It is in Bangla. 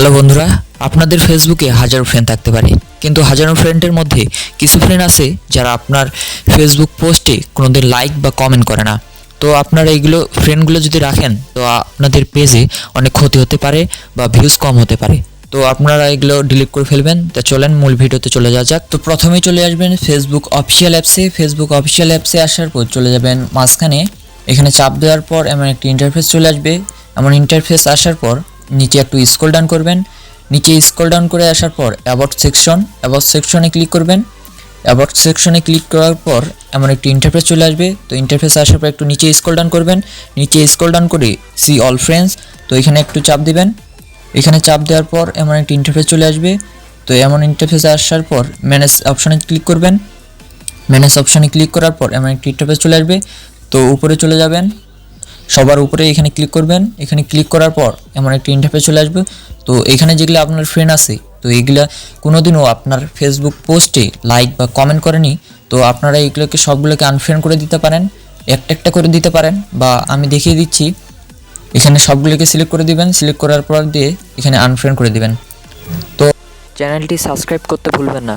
হ্যালো বন্ধুরা, আপনাদের ফেসবুকে হাজারো ফ্রেন্ড থাকতে পারে। কিন্তু হাজারো ফ্রেন্ডের মধ্যে কিছু ফ্রেন্ড আছে যারা আপনার ফেসবুক পোস্টে কোনোদিন লাইক বা কমেন্ট করে না। তো আপনারা এইগুলো ফ্রেন্ডগুলো যদি রাখেন, তো আপনাদের পেজে অনেক ক্ষতি হতে পারে বা ভিউজ কম হতে পারে। তো আপনারা এগুলো ডিলিট করে ফেলবেন। তা চলেন মূল ভিডিওতে চলে যাওয়া যাক। তো প্রথমেই চলে আসবেন ফেসবুক অফিসিয়াল অ্যাপসে ফেসবুক অফিসিয়াল অ্যাপসে আসার পর চলে যাবেন মাঝখানে। এখানে চাপ দেওয়ার পর এমন একটি ইন্টারফেস চলে আসবে। এমন ইন্টারফেস আসার পর নিচে একটু স্ক্রল ডাউন করবেন। নিচে স্ক্রল ডাউন করে আসার পর অ্যাবাউট সেকশন অ্যাবাউট সেকশনে ক্লিক করবেন। অ্যাবাউট সেকশনে ক্লিক করার পর এমন একটি ইন্টারফেস চলে আসবে। তো ইন্টারফেস আসার পর একটু নিচে স্ক্রল ডাউন করবেন। নিচে স্ক্রল ডাউন করে সি অল ফ্রেন্ডস তো এখানে একটু চাপ দিবেন। এখানে চাপ দেওয়ার পর এমন একটি ইন্টারফেস চলে আসবে। তো এমন ইন্টারফেস আসার পর ম্যানেজ অপশনে ক্লিক করবেন। ম্যানেজ অপশনে ক্লিক করার পর এমন একটি ইন্টারফেস চলে আসবে। তো উপরে চলে যাবেন। সবার উপরে এখানে ক্লিক করবেন। এখানে ক্লিক করার পর এমন একটি ইন্টারফেস চলে আসবে। তো এখানে যেগুলো আপনার ফ্রেন্ড আছে, তো এইগুলা কোনোদিনও আপনার ফেসবুক পোস্টে লাইক বা কমেন্ট করেনি, তো আপনারা এইগুলোকে সবগুলোকে আনফ্রেন্ড করে দিতে পারেন, একটা একটা করে দিতে পারেন বা আমি দেখিয়ে দিচ্ছি, এখানে সবগুলোকে সিলেক্ট করে দিবেন সিলেক্ট করার পর দিয়ে এখানে আনফ্রেন্ড করে দিবেন। তো চ্যানেলটি সাবস্ক্রাইব করতে ভুলবেন না।